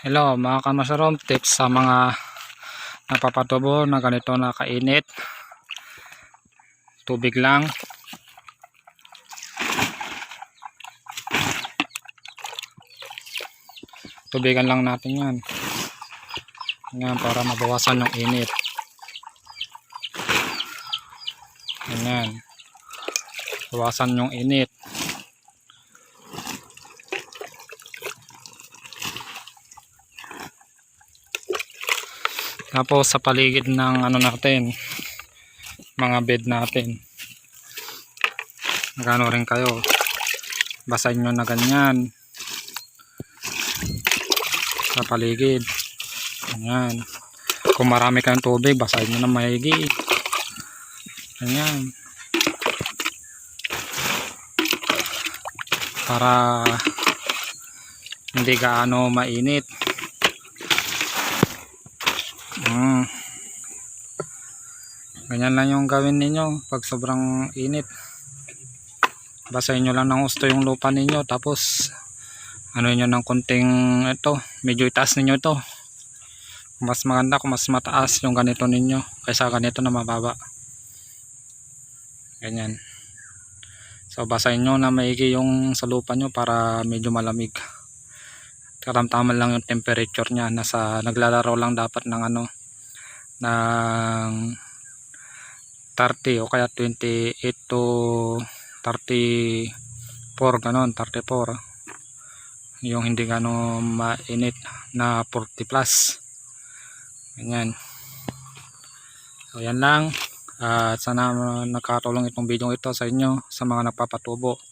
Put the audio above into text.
Hello mga kamasarom, tips sa mga napapatubo na ganito na kainit. Tubig lang. Tubigan lang natin yan. Yan para mabawasan yung init. Yan. Bawasan yung init. Tapos sa paligid ng ano natin, mga bed natin. Magano rin kayo. Basahin nyo na ganyan. Sa paligid. Ganyan. Kung marami kayong tubig, basahin nyo na maigi. Ganyan. Para hindi gaano mainit. Mm. Ganyan lang yung gawin ninyo pag sobrang init. Basahin nyo lang ng gusto yung lupa ninyo tapos ano nyo ng konting ito, medyo itaas ninyo ito. Mas maganda kung mas mataas yung ganito ninyo kaysa ganito na mababa. Ganyan. So basahin nyo na maigi yung sa lupa nyo para medyo malamig. Karamtaman lang yung temperature niya. Nasa naglalaro lang dapat ng ano ng 30 o kaya 28 to 34 ganon 34 yung hindi gano mainit na 40 plus. Ganyan. So yan lang. At sana nakatulong itong video ito sa inyo sa mga nagpapatubo